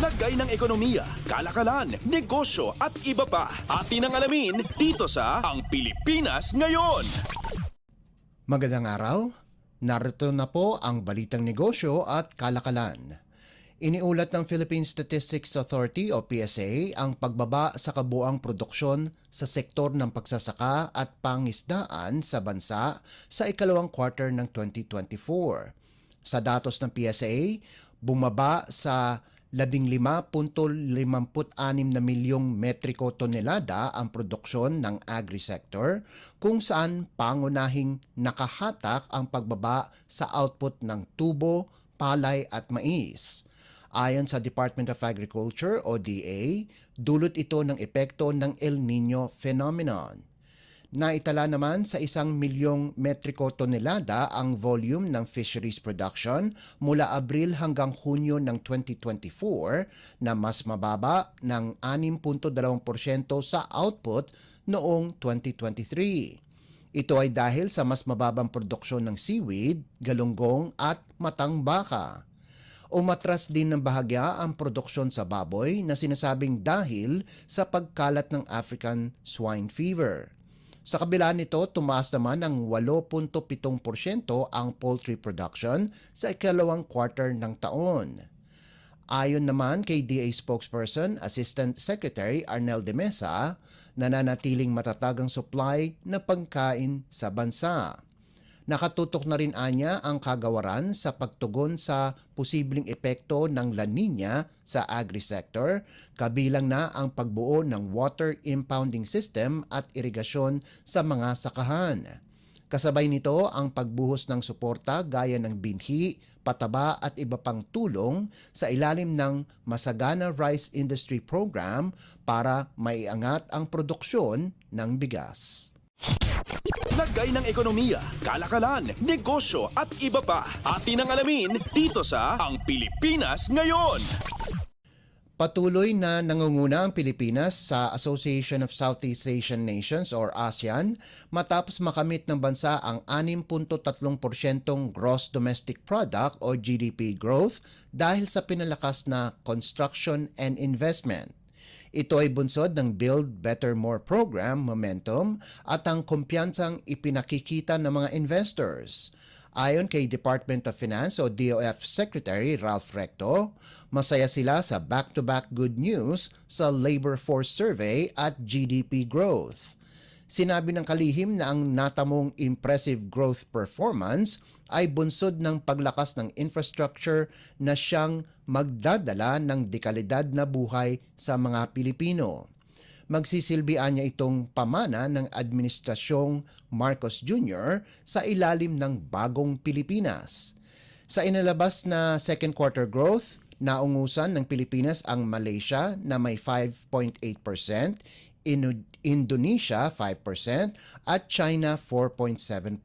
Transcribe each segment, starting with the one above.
Lagay ng ekonomiya, kalakalan, negosyo at iba pa. Atin ang alamin dito sa Ang Pilipinas Ngayon. Magandang araw. Narito na po ang balitang negosyo at kalakalan. Iniulat ng Philippine Statistics Authority o PSA ang pagbaba sa kabuang produksyon sa sektor ng pagsasaka at pangisdaan sa bansa sa ikalawang quarter ng 2024. Sa datos ng PSA, bumaba sa 15.56 na milyong metriko tonelada ang produksyon ng agri-sector kung saan pangunahing nakahatak ang pagbaba sa output ng tubo, palay at mais. Ayon sa Department of Agriculture o DA, dulot ito ng epekto ng El Nino phenomenon. Naitala naman sa isang milyong metriko tonelada ang volume ng fisheries production mula Abril hanggang Hunyo ng 2024 na mas mababa ng 6.2% sa output noong 2023. Ito ay dahil sa mas mababang produksyon ng seaweed, galunggong at matang baka. Umatras din ng bahagya ang produksyon sa baboy na sinasabing dahil sa pagkalat ng African swine fever. Sa kabila nito, tumaas naman ng 8.7% ang poultry production sa ikalawang quarter ng taon. Ayon naman kay DA spokesperson, Assistant Secretary Arnel de Mesa, nananatiling matatag ang supply na pagkain sa bansa. Nakatutok na rin anya ang kagawaran sa pagtugon sa posibleng epekto ng La Nina sa agri-sector, kabilang na ang pagbuo ng water impounding system at irigasyon sa mga sakahan. Kasabay nito ang pagbuhos ng suporta gaya ng binhi, pataba at iba pang tulong sa ilalim ng Masagana Rice Industry Program para maiangat ang produksyon ng bigas. Lagay ng ekonomiya, kalakalan, negosyo at iba pa. Atin ang alamin dito sa Ang Pilipinas Ngayon. Patuloy na nangunguna ang Pilipinas sa Association of Southeast Asian Nations or ASEAN matapos makamit ng bansa ang 6.3% gross domestic product o GDP growth dahil sa pinalakas na construction and investment. Ito ay bunsod ng Build Better More program momentum at ang kumpiyansang ipinakikita ng mga investors. Ayon kay Department of Finance o DOF Secretary Ralph Recto, masaya sila sa back-to-back good news sa labor force survey at GDP growth. Sinabi ng kalihim na ang natamong impressive growth performance ay bunsod ng paglakas ng infrastructure na siyang magdadala ng dekalidad na buhay sa mga Pilipino magsisilbian niya itong pamana ng Administrasyong Marcos Jr. sa ilalim ng bagong Pilipinas. Sa inalabas na second quarter growth, naungusan ng Pilipinas ang Malaysia na may 5.8%, Ino- Indonesia 5% at China 4.7%.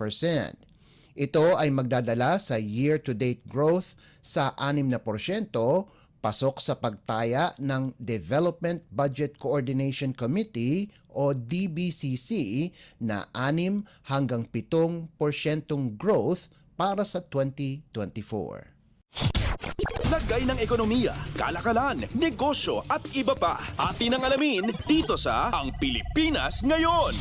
Ito ay magdadala sa year-to-date growth sa 6% pasok sa pagtaya ng Development Budget Coordination Committee o DBCC na 6 hanggang 7% growth para sa 2024. Lagay ng ekonomiya, kalakalan, negosyo at iba pa. Atin ang alamin dito sa Ang Pilipinas Ngayon.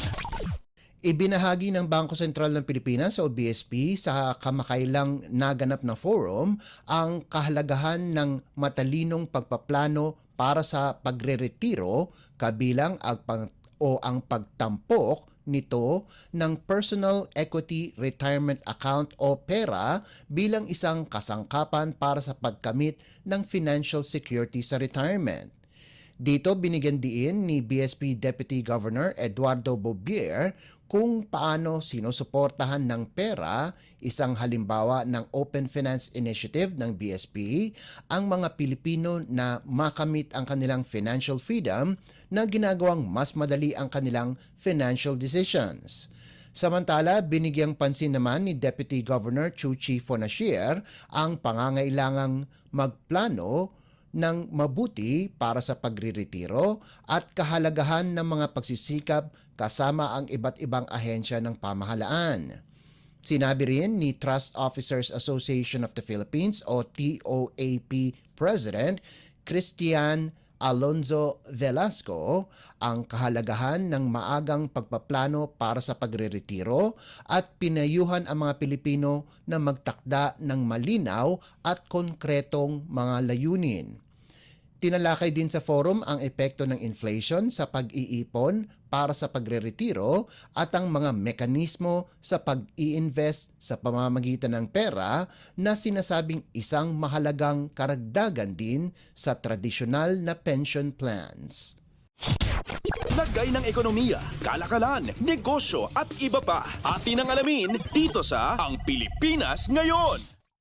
Ibinahagi ng Bangko Sentral ng Pilipinas o BSP sa kamakailang naganap na forum ang kahalagahan ng matalinong pagpaplano para sa pagreretiro kabilang ang o ang pagtampok nito ng Personal Equity Retirement Account o PERA bilang isang kasangkapan para sa pagkamit ng financial security sa retirement. Dito binigyan diin ni BSP Deputy Governor Eduardo Bobier kung paano sinusuportahan ng pera, isang halimbawa ng Open Finance Initiative ng BSP, ang mga Pilipino na makamit ang kanilang financial freedom na ginagawang mas madali ang kanilang financial decisions. Samantala, binigyang pansin naman ni Deputy Governor Chuchi Fonashier ang pangangailangang magplano ng mabuti para sa pagriretiro at kahalagahan ng mga pagsisikap kasama ang iba't ibang ahensya ng pamahalaan. Sinabi rin ni Trust Officers Association of the Philippines o TOAP President Christian Alonzo Velasco ang kahalagahan ng maagang pagpaplano para sa pagreretiro at pinayuhan ang mga Pilipino na magtakda ng malinaw at konkretong mga layunin. Tinalakay din sa forum ang epekto ng inflation sa pag-iipon para sa pagreretiro at ang mga mekanismo sa pag-i-invest sa pamamagitan ng pera na sinasabing isang mahalagang karagdagan din sa tradisyonal na pension plans. Lagay ng ekonomiya, kalakalan, negosyo at iba pa. Atin ang alamin dito sa Ang Pilipinas Ngayon.